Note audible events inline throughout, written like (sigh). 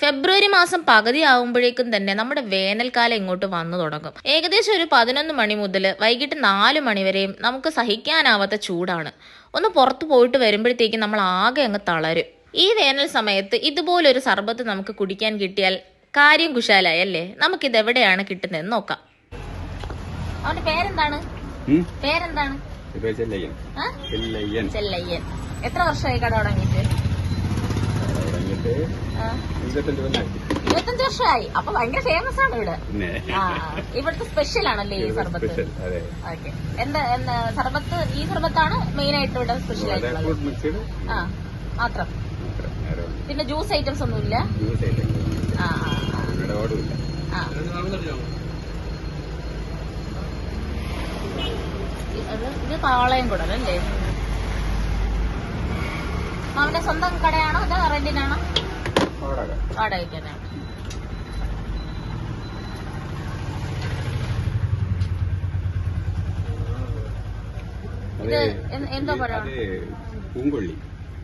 ഫെബ്രുവരി മാസം പകുതി ആവുമ്പോഴേക്കും തന്നെ നമ്മുടെ വേനൽക്കാലം ഇങ്ങോട്ട് വന്നു തുടങ്ങും. ഏകദേശം ഒരു പതിനൊന്ന് മണി മുതൽ വൈകിട്ട് നാല് മണി വരെയും നമുക്ക് സഹിക്കാനാവാത്ത ചൂടാണ്. ഒന്ന് പുറത്തു പോയിട്ട് വരുമ്പോഴത്തേക്കും നമ്മൾ ആകെ അങ്ങ് തളരും. ഈ വേനൽ സമയത്ത് ഇതുപോലൊരു സർബത്ത് നമുക്ക് കുടിക്കാൻ കിട്ടിയാൽ കാര്യം കുശാലായി അല്ലേ? നമുക്കിത് എവിടെയാണ് കിട്ടുന്നതെന്ന് നോക്കാം. അവന്റെ പേരെന്താണ്? പേരെന്താണ്? ചെല്ലയ്യൻ? ചെല്ലയ്യൻ. ചെല്ലയ്യൻ. എത്ര വർഷമായി കട തുടങ്ങിയിട്ട് തുടങ്ങിയിട്ട് ആ, ഇരുപത്തഞ്ച് കൊല്ലായി. ഇരുപത്തഞ്ച് വർഷമായി. അപ്പൊ ഭയങ്കര ഫേമസ് ആണ് ഇവിടെ. ഇവിടുത്തെ സ്പെഷ്യൽ ആണല്ലേ ഈ സർബത്ത്? ഓക്കെ. എന്താ എന്താ സർബത്ത് ഈ സർബത്താണ് മെയിൻ ആയിട്ട് ഇവിടെ സ്പെഷ്യൽ ആയിട്ട് ആയിട്ടുള്ളത്? ആ മാത്രം. പിന്നെ ജ്യൂസ് ഐറ്റംസ് ഒന്നുമില്ല? ജ്യൂസ് ആയിട്ട് ആ ആ ആ, ഞങ്ങളുടെ ഓടുമില്ല ആ ഇത് പാളയം കുടലല്ലേ അവന്റെ സ്വന്തം കടയാണോ അതോ റെന്റിനാണോ? വാടകയ്ക്ക് തന്നെയാണ് ഇത് എന്തോ പഴം അത് പൂങ്കൊള്ളി.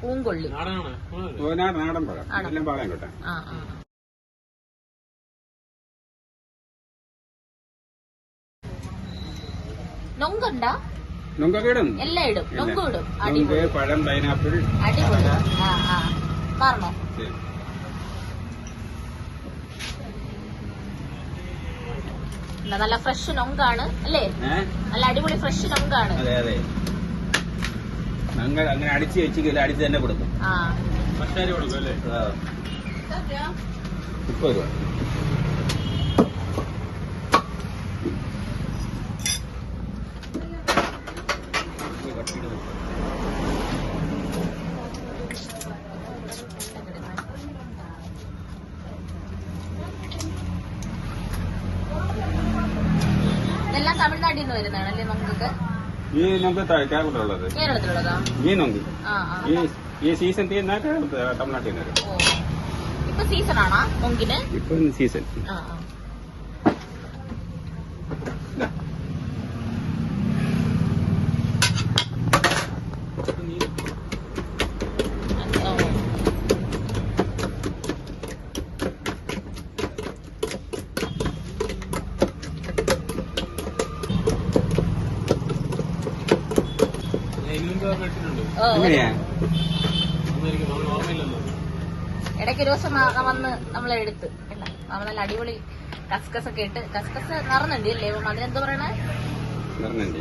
പൂങ്കൊള്ളി. നാടൻ പഴം. എല്ലാം പാളയം ആ ആ. നൊങ്കുണ്ടാ? നൊങ്കൊക്കെ ഇടും. എല്ലാം ഇടും. നൊങ്കും ഇടും. നൊങ്ക് അടിപൊളി. പഴം പൈനാപ്പിൾ. അടിപൊളി. ആ ആ. പറഞ്ഞോ. എന്താ നല്ല ഫ്രഷ് നൊങ്കാണ് അല്ലേ? ഏഹ് നല്ല അടിപൊളി ഫ്രഷ് നൊങ്കാണ്. അതെ അതെ. ഞങ്ങൾ അങ്ങനെ അടിച്ച് വെച്ചില്ല അടിച്ച് തന്നെ കൊടുക്കും. ആ. ആ. മുപ്പത് രൂപ. ഇതെല്ലാം തമിഴ്നാട്ടിൽ നിന്ന് വരുന്നതാണല്ലേ അല്ലേ നമുക്കൊക്കെ ഈ നമുക്ക് കേരളത്തിലുള്ളത്. കേരളത്തിലുള്ളതാ? ഈ നൊങ്കി ഈ ഈ സീസൺ കേരളത്തിൽ തമിഴ്നാട്ടിൽ നിന്ന് വരും. ഇപ്പൊ സീസൺ ആണോ നൊങ്കിന് ഇപ്പൊ സീസൺ ആ ആ ഇതാ. ഓ. ഓ, എങ്ങനെയാ? ഇടയ്ക്ക് ഒരു ദിവസം വന്ന് നമ്മളെ എടുത്ത്. നമ്മൾ നല്ല അടിപൊളി കസ്കസ് ഒക്കെ ഇട്ട്. കസ്കസ് നിറഞ്ഞുണ്ട് അല്ലേ? അതിനെന്താ പറയണേ? നിറഞ്ഞുണ്ട്.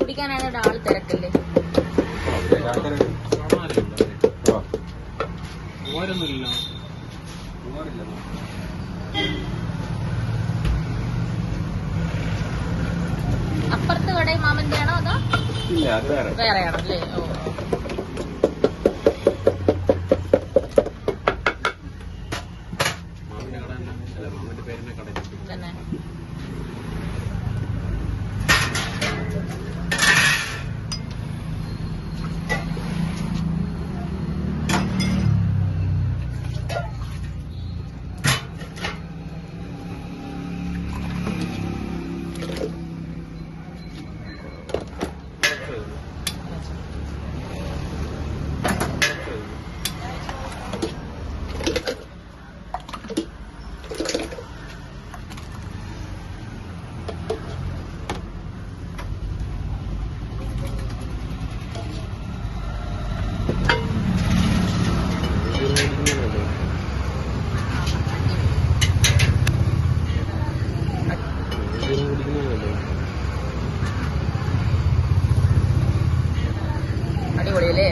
കുടിക്കാനാണ് ഇവിടെ ആൾ തിരക്കല്ലേ? ആണോ അതോ? വേറെ. വേറെയാണല്ലേ ഓ ഓ. തന്നെ അടിപൊളിയല്ലേ?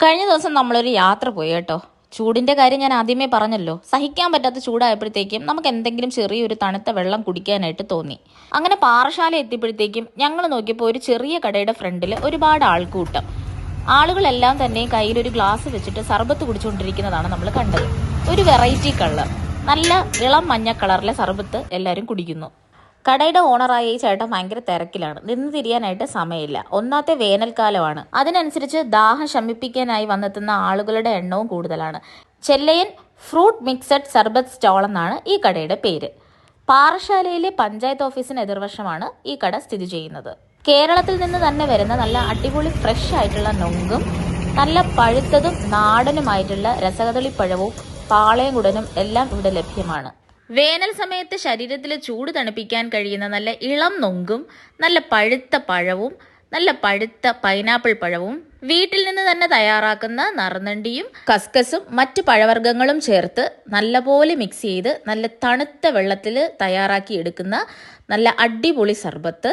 കഴിഞ്ഞ ദിവസം നമ്മളൊരു യാത്ര പോയി കേട്ടോ. ചൂടിന്റെ കാര്യം ഞാൻ ആദ്യമേ പറഞ്ഞല്ലോ. സഹിക്കാൻ പറ്റാത്ത ചൂടായപ്പോഴത്തേക്കും നമുക്ക് എന്തെങ്കിലും ചെറിയൊരു തണുത്ത വെള്ളം കുടിക്കാനായിട്ട് തോന്നി. അങ്ങനെ പാറശാല എത്തിയപ്പോഴത്തേക്കും ഞങ്ങൾ നോക്കിയപ്പോൾ ഒരു ചെറിയ കടയുടെ ഫ്രണ്ടിൽ ഒരുപാട് ആൾക്കൂട്ടം. ആളുകളെല്ലാം തന്നെ കയ്യിൽ ഒരു ഗ്ലാസ് വെച്ചിട്ട് സർബത്ത് കുടിച്ചുകൊണ്ടിരിക്കുന്നതാണ് നമ്മൾ കണ്ടത്. ഒരു വെറൈറ്റി കളർ. നല്ല ഇളം മഞ്ഞ കളറിലെ സർബത്ത് എല്ലാവരും കുടിക്കുന്നു. കടയുടെ ഓണറായ ഈ ചേട്ടൻ ഭയങ്കര തിരക്കിലാണ്. നിന്ന് തിരിയാനായിട്ട് സമയമില്ല. ഒന്നാമത്തെ വേനൽക്കാലമാണ്. അതിനനുസരിച്ച് ദാഹം ശമിപ്പിക്കാനായി വന്നെത്തുന്ന ആളുകളുടെ എണ്ണവും കൂടുതലാണ്. ചെല്ലയൻ ഫ്രൂട്ട് മിക്സഡ് സർബത്ത് സ്റ്റോൾ എന്നാണ് ഈ കടയുടെ പേര്. പാറശാലയിലെ പഞ്ചായത്ത് ഓഫീസിന് എതിർവശമാണ് ഈ കട സ്ഥിതി ചെയ്യുന്നത്. കേരളത്തിൽ നിന്ന് തന്നെ വരുന്ന നല്ല അടിപൊളി ഫ്രഷ് ആയിട്ടുള്ള നൊങ്കും നല്ല പഴുത്തതും നാടനുമായിട്ടുള്ള രസകദളിപ്പഴവും പാളയംകുടനും എല്ലാം ഇവിടെ ലഭ്യമാണ്. വേനൽ സമയത്ത് ശരീരത്തിലെ ചൂട് തണുപ്പിക്കാൻ കഴിയുന്ന നല്ല ഇളം നൊങ്കും നല്ല പഴുത്ത പഴവും നല്ല പഴുത്ത പൈനാപ്പിൾ പഴവും വീട്ടിൽ നിന്ന് തന്നെ തയ്യാറാക്കുന്ന നറുനണ്ടിയും കസ്കസും മറ്റ് പഴവർഗങ്ങളും ചേർത്ത് നല്ലപോലെ മിക്സ് ചെയ്ത് നല്ല തണുത്ത വെള്ളത്തിൽ തയ്യാറാക്കി എടുക്കുന്ന നല്ല അടിപൊളി സർബത്ത്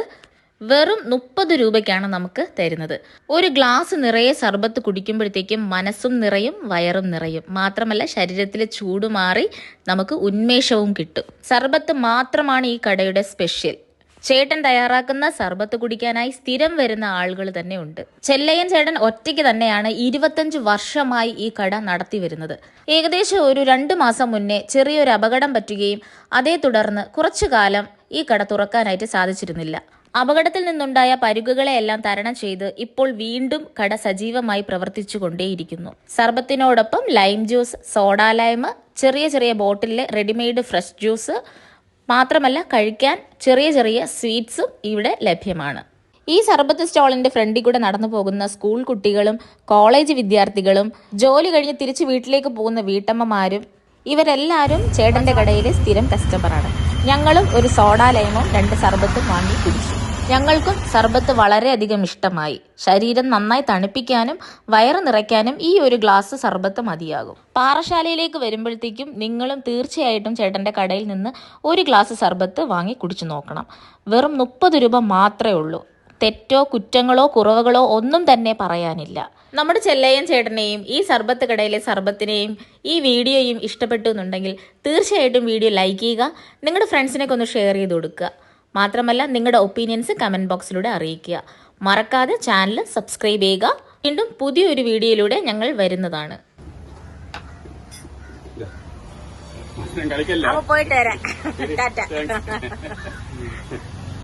വെറും മുപ്പത് രൂപയ്ക്കാണ് നമുക്ക് തരുന്നത്. ഒരു ഗ്ലാസ് നിറയെ സർബത്ത് കുടിക്കുമ്പോഴത്തേക്കും മനസ്സും നിറയും വയറും നിറയും. മാത്രമല്ല ശരീരത്തിലെ ചൂട് മാറി നമുക്ക് ഉന്മേഷവും കിട്ടും. സർബത്ത് മാത്രമാണ് ഈ കടയുടെ സ്പെഷ്യൽ. ചേട്ടൻ തയ്യാറാക്കുന്ന സർബത്ത് കുടിക്കാനായി സ്ഥിരം വരുന്ന ആളുകൾ തന്നെ ഉണ്ട്. ചെല്ലയ്യൻ ചേട്ടൻ ഒറ്റയ്ക്ക് തന്നെയാണ് ഇരുപത്തഞ്ച് വർഷമായി ഈ കട നടത്തി വരുന്നത്. ഏകദേശം ഒരു രണ്ട് മാസം മുന്നേ ചെറിയൊരു അപകടം പറ്റുകയും അതേ തുടർന്ന് കുറച്ചു കാലം ഈ കട തുറക്കാനായിട്ട് സാധിച്ചിരുന്നില്ല. അപകടത്തിൽ നിന്നുണ്ടായ പരുക്കുകളെയെല്ലാം തരണം ചെയ്ത് ഇപ്പോൾ വീണ്ടും കട സജീവമായി പ്രവർത്തിച്ചു കൊണ്ടേയിരിക്കുന്നു സർബത്തിനോടൊപ്പം ലൈം ജ്യൂസ് സോഡ ലൈമ് ചെറിയ ചെറിയ ബോട്ടിലെ റെഡിമെയ്ഡ് ഫ്രഷ് ജ്യൂസ് മാത്രമല്ല കഴിക്കാൻ ചെറിയ ചെറിയ സ്വീറ്റ്സും ഇവിടെ ലഭ്യമാണ്. ഈ സർബത്ത് സ്റ്റോളിന്റെ ഫ്രണ്ടിൽ കൂടെ നടന്നു പോകുന്ന സ്കൂൾ കുട്ടികളും കോളേജ് വിദ്യാർത്ഥികളും ജോലി കഴിഞ്ഞ് തിരിച്ച് വീട്ടിലേക്ക് പോകുന്ന വീട്ടമ്മമാരും ഇവരെല്ലാവരും ചേട്ടന്റെ കടയിലെ സ്ഥിരം കസ്റ്റമറാണ് ഞങ്ങളും ഒരു സോഡ ലൈമും രണ്ട് സർബത്തും വാങ്ങി കുടിച്ചു. ഞങ്ങൾക്കും സർബത്ത് വളരെയധികം ഇഷ്ടമായി. ശരീരം നന്നായി തണുപ്പിക്കാനും വയറ് നിറയ്ക്കാനും ഈ ഒരു ഗ്ലാസ് സർബത്ത് മതിയാകും. പാറശാലയിലേക്ക് വരുമ്പോഴത്തേക്കും നിങ്ങളും തീർച്ചയായിട്ടും ചേട്ടന്റെ കടയിൽ നിന്ന് ഒരു ഗ്ലാസ് സർബത്ത് വാങ്ങി കുടിച്ചു നോക്കണം. വെറും മുപ്പത് രൂപ മാത്രമേ ഉള്ളൂ. തെറ്റോ കുറ്റങ്ങളോ കുറവുകളോ ഒന്നും തന്നെ പറയാനില്ല. നമ്മുടെ ചെല്ലയ്യൻ ചേട്ടനെയും ഈ സർബത്ത് കടയിലെ സർബത്തിനെയും ഈ വീഡിയോയും ഇഷ്ടപ്പെട്ടു എന്നുണ്ടെങ്കിൽ തീർച്ചയായിട്ടും വീഡിയോ ലൈക്ക് ചെയ്യുക. നിങ്ങളുടെ ഫ്രണ്ട്സിനൊക്കെ ഒന്ന് ഷെയർ ചെയ്ത് കൊടുക്കുക. മാത്രമല്ല നിങ്ങളുടെ ഒപ്പീനിയൻസ് കമന്റ് ബോക്സിലൂടെ അറിയിക്കുക. മറക്കാതെ ചാനൽ സബ്സ്ക്രൈബ് ചെയ്യുക. വീണ്ടും പുതിയൊരു വീഡിയോയിലൂടെ ഞങ്ങൾ വരുന്നതാണ്. കളിക്കല്ല? പോയിട്ട് വരാം. (laughs) ടാറ്റ.